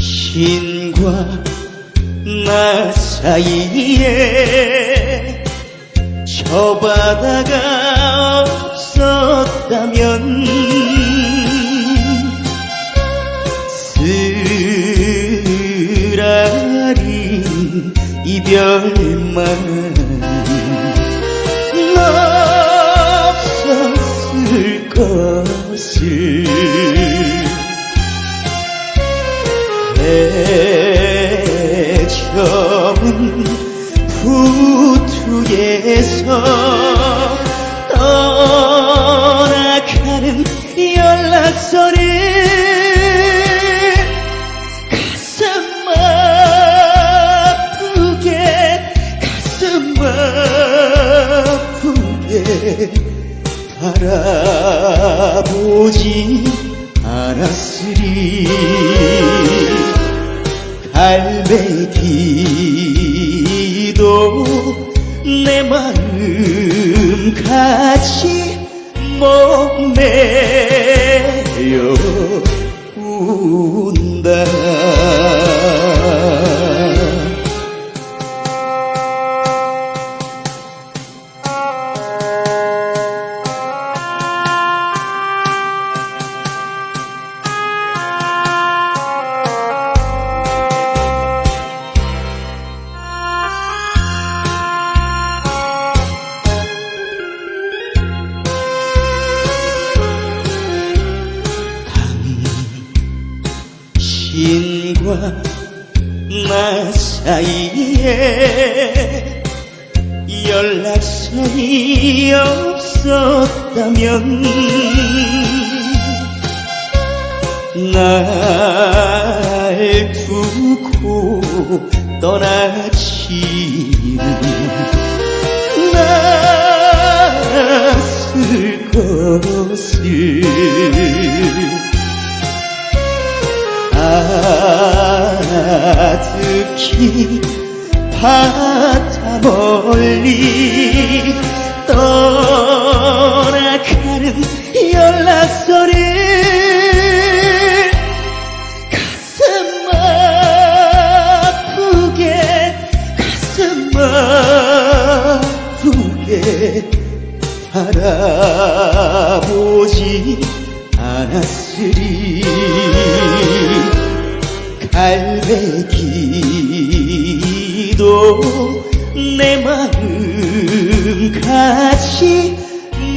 신과 나 사이에 저 바다가 없었다면 쓰라린 이별만 없 해저은 부투에서 떠나가는 연락소리 가슴 아프게 가슴 아프게 바라보지 않았으리 갈매기도 내 마음 같이 못 내려 운다 신과 나 사이에 연락선이 없었다면 날 두고 떠나지 않았을 것을 아득히 바다 멀리 떠나가는 연락소리 가슴 아프게 가슴 아프게 바라보지 않았으리 갈매기도 내 마음 같이 후